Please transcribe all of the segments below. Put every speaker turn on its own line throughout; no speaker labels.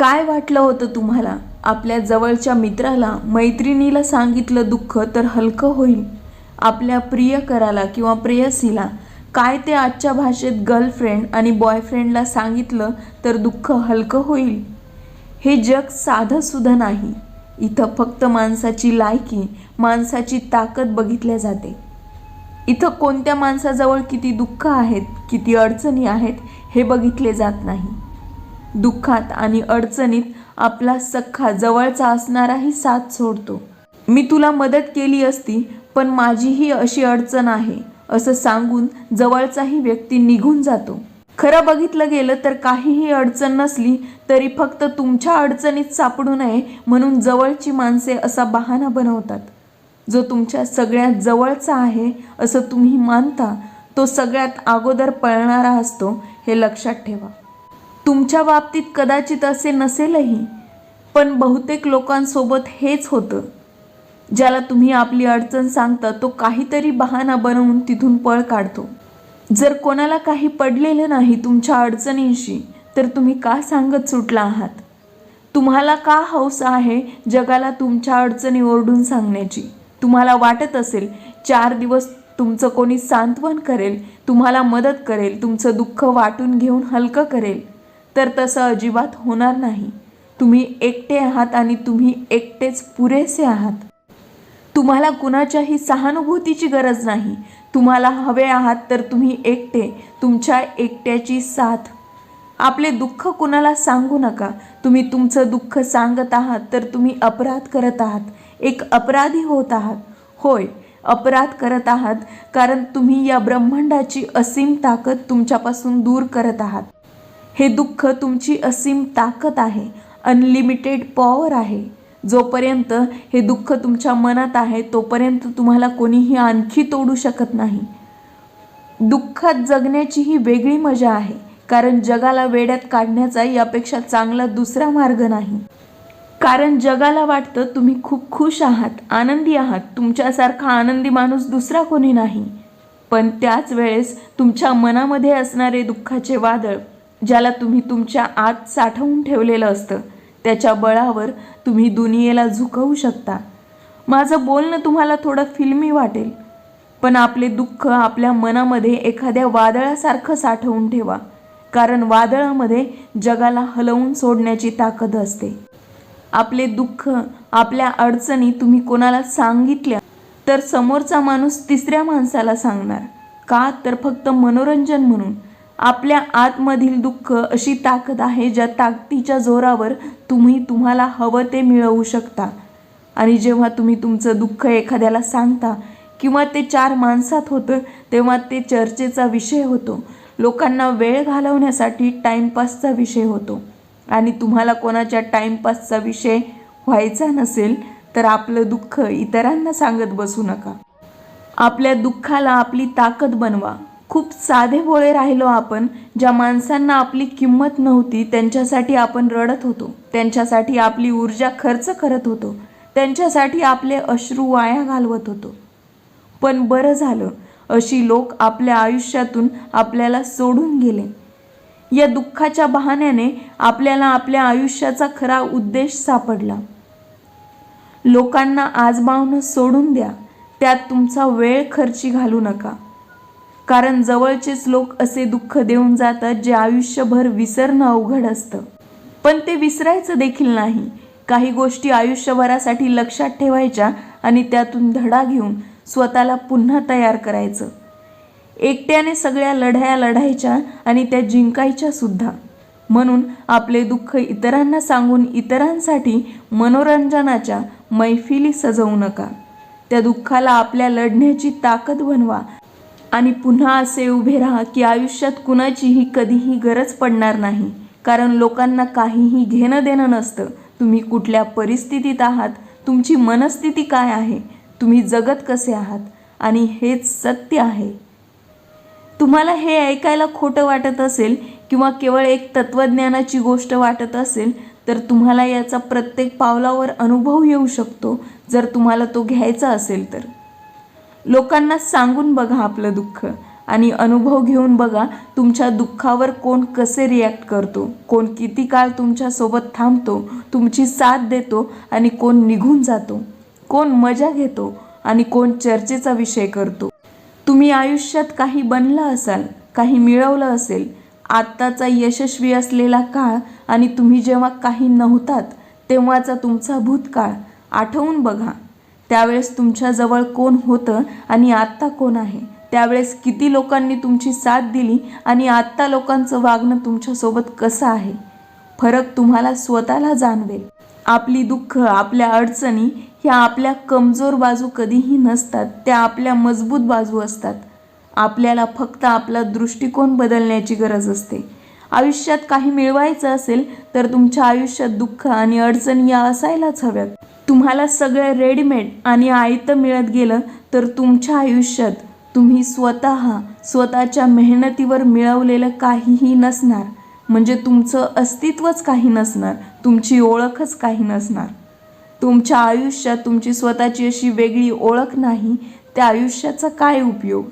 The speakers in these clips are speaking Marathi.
काय वाटलं होतं तुम्हाला? आपल्या जवळच्या मित्राला मैत्रिणीला सांगितलं दुःख तर हलकं होईल. आपल्या प्रियकराला किंवा प्रेयसीला काय ते आजच्या भाषेत गर्लफ्रेंड आणि बॉयफ्रेंडला सांगितलं तर दुःख हलकं होईल? हे जग साधंसुद्धा नाही. इथं फक्त माणसाची लायकी माणसाची ताकद बघितल्या जाते. इथं कोणत्या माणसाजवळ किती दुःख आहेत किती अडचणी आहेत हे बघितले जात नाही. दुःखात आणि अडचणीत आपला सख्खा जवळचा असणाराही साथ सोडतो. मी तुला मदत केली असती पण माझीही अशी अडचण आहे असं सांगून जवळचाही व्यक्ती निघून जातो. खरं बघितलं गेलं तर काहीही अडचण नसली तरी फक्त तुमच्या अडचणीत सापडू नये म्हणून जवळची माणसे असा बहाणा बनवतात. जो तुमच्या सगळ्यात जवळचा आहे असं तुम्ही मानता तो सगळ्यात अगोदर पळणारा असतो हे लक्षात ठेवा. तुमच्या बाबतीत कदाचित असे नसेलही पण बहुतेक लोकांसोबत हेच होतं. ज्याला तुम्ही आपली अडचण सांगता तो काहीतरी बहाणा बनवून तिथून पळ काढतो. जर कोणाला काही पडलेलं नाही तुमच्या अडचणींशी तर तुम्ही का सांगत सुटला आहात? तुम्हाला का हौस आहे जगाला तुमच्या अडचणी ओरडून सांगण्याची? तुम्हाला वाटत असेल चार दिवस तुमचं कोणी सांत्वन करेल तुम्हाला मदत करेल तुमचं दुःख वाटून घेऊन हलकं करेल. तर तसं अजिबात होणार नाही. तुम्ही एकटे आहात आणि तुम्ही एकटेच पुरेसे आहात. तुम्हाला कुणाच्याही सहानुभूतीची गरज नाही. तुम्हाला हवे आहात तर तुम्ही एकटे तुमच्या एकट्याची साथ. आपले दुःख कुणाला सांगू नका. तुम्ही तुमचं दुःख सांगत आहात तर तुम्ही अपराध करत आहात. एक अपराधी होत आहात. होय अपराध करत आहात कारण तुम्ही या ब्रह्मांडाची असीम ताकद तुमच्यापासून दूर करत आहात. हे दुःख तुमची असीम ताकद आहे अनलिमिटेड पॉवर आहे. जोपर्यंत हे दुःख तुमच्या मनात आहे तोपर्यंत तुम्हाला कोणीही आणखी तोडू शकत नाही. दुःखात जगण्याची ही वेगळी मजा आहे कारण जगाला वेड्यात काढण्याचा यापेक्षा चांगला दुसरा मार्ग नाही. कारण जगाला वाटतं तुम्ही खूप खुश आहात आनंदी आहात तुमच्यासारखा आनंदी माणूस दुसरा कोणी नाही. पण त्याच वेळेस तुमच्या मनामध्ये असणारे दुःखाचे वादळ ज्याला तुम्ही तुमच्या आत साठवून ठेवलेलं असतं त्याच्या बळावर तुम्ही दुनियेला झुकवू शकता. माझं बोलणं तुम्हाला थोडं फिल्मी वाटेल पण आपले दुःख आपल्या मनामध्ये एखाद्या वादळासारखं साठवून ठेवा कारण वादळामध्ये जगाला हलवून सोडण्याची ताकद असते. आपले दुःख आपल्या अडचणी तुम्ही कोणाला सांगितल्या तर समोरचा माणूस तिसऱ्या माणसाला सांगणार का तर फक्त मनोरंजन म्हणून. आपल्या आतमधील दुःख अशी ताकद आहे ज्या ताकदीच्या जोरावर तुम्ही तुम्हाला हवं ते मिळवू शकता. आणि जेव्हा तुम्ही तुमचं दुःख एखाद्याला सांगता किंवा ते चार माणसात होतं तेव्हा ते चर्चेचा विषय होतो. लोकांना वेळ घालवण्यासाठी टाईमपासचा विषय होतो. आणि तुम्हाला कोणाच्या टाईमपासचा विषय व्हायचा नसेल तर आपलं दुःख इतरांना सांगत बसू नका. आपल्या दुःखाला आपली ताकद बनवा. खूप साधे भोळे राहिलो आपण ज्या माणसांना आपली किंमत नव्हती त्यांच्यासाठी आपण रडत होतो. त्यांच्यासाठी आपली ऊर्जा खर्च करत होतो. त्यांच्यासाठी आपले अश्रू वाया घालवत होतो. पण बरं झालं अशी लोक आपल्या आयुष्यातून आपल्याला सोडून गेले. या दुःखाच्या बहाण्याने आपल्याला आपल्या आयुष्याचा खरा उद्देश सापडला. लोकांना आजमावणं सोडून द्या. त्यात तुमचा वेळ खर्ची घालू नका. कारण जवळचेच लोक असे दुःख देऊन जातात जे आयुष्यभर विसरणं अवघड असतं. पण ते विसरायचं देखील नाही. काही गोष्टी आयुष्यभरासाठी लक्षात ठेवायच्या आणि त्यातून धडा घेऊन स्वतःला पुन्हा तयार करायचं. एकट्याने सगळ्या लढाया लढायच्या आणि त्या जिंकायच्या सुद्धा. म्हणून आपले दुःख इतरांना सांगून इतरांसाठी मनोरंजनाच्या मैफिली सजवू नका. त्या दुःखाला आपल्या लढण्याची ताकद बनवा आणि पुन्हा असे उभे राहा की आयुष्यात कुणाचीही कधीही गरज पडणार नाही. कारण लोकांना काहीही घेणं देणं नसतं. तुम्ही कुठल्या परिस्थितीत आहात? तुमची मनस्थिती काय आहे? तुम्ही जगत कसे आहात? आणि हेच सत्य आहे. तुम्हाला हे ऐकायला खोटं वाटत असेल किंवा केवळ एक तत्त्वज्ञानाची गोष्ट वाटत असेल तर तुम्हाला याचा प्रत्येक पावलावर अनुभव येऊ शकतो जर तुम्हाला तो घ्यायचा असेल तर. लोकांना सांगून बघा आपलं दुःख आणि अनुभव घेऊन बघा तुमच्या दुःखावर कोण कसे रिॲक्ट करतो कोण किती काळ तुमच्यासोबत थांबतो तुमची साथ देतो आणि कोण निघून जातो कोण मजा घेतो आणि कोण चर्चेचा विषय करतो. तुम्ही आयुष्यात काही बनला असाल काही मिळवलं असेल आत्ताचा यशस्वी असलेला काळ आणि तुम्ही जेव्हा काही नव्हतात तेव्हाचा तुमचा भूतकाळ आठवून बघा. त्यावेळेस तुमच्याजवळ कोण होतं आणि आत्ता कोण आहे? त्यावेळेस किती लोकांनी तुमची साथ दिली आणि आत्ता लोकांचं वागणं तुमच्यासोबत कसं आहे? फरक तुम्हाला स्वतःला जाणवेल. आपली दुःख आपल्या अडचणी ह्या आपल्या कमजोर बाजू कधीही नसतात त्या आपल्या मजबूत बाजू असतात. आपल्याला फक्त आपला दृष्टिकोन बदलण्याची गरज असते. आयुष्यात काही मिळवायचं असेल तर तुमच्या आयुष्यात दुःख आणि अडचणी या असायलाच हव्यात. तुम्हाला सगळं रेडीमेड आणि आयतं मिळत गेलं तर तुमच्या आयुष्यात तुम्ही स्वतः स्वतःच्या मेहनतीवर मिळवलेलं काहीही नसणार. म्हणजे तुमचं अस्तित्वच काही नसणार तुमची ओळखच काही नसणार. तुमच्या आयुष्यात तुमची स्वतःची अशी वेगळी ओळख नाही त्या आयुष्याचा काय उपयोग?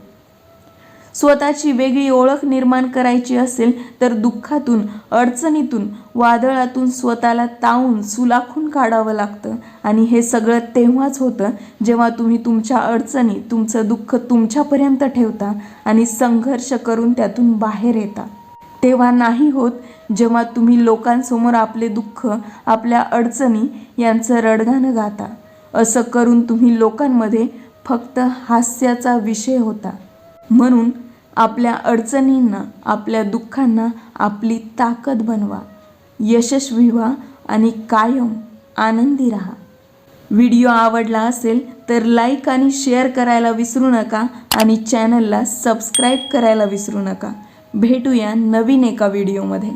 स्वतःची वेगळी ओळख निर्माण करायची असेल तर दुःखातून अडचणीतून वादळातून स्वतःला तावून सुलाखून काढावं लागतं. आणि हे सगळं तेव्हाच होतं जेव्हा तुम्ही तुमच्या अडचणी तुमचं दुःख तुमच्यापर्यंत ठेवता आणि संघर्ष करून त्यातून बाहेर येता. तेव्हा नाही होत जेव्हा तुम्ही लोकांसमोर आपले दुःख आपल्या अडचणी यांचं रडगाणं गाता. असं करून तुम्ही लोकांमध्ये फक्त हास्याचा विषय होता. म्हणून आपल्या अडचणींना आपल्या दुःखांना आपली ताकद बनवा. यशस्वी व्हा आणि कायम आनंदी राहा. व्हिडिओ आवडला असेल तर लाईक आणि शेअर करायला विसरू नका आणि चॅनलला सबस्क्राईब करायला विसरू नका. भेटूया नवीन एका व्हिडिओमध्ये.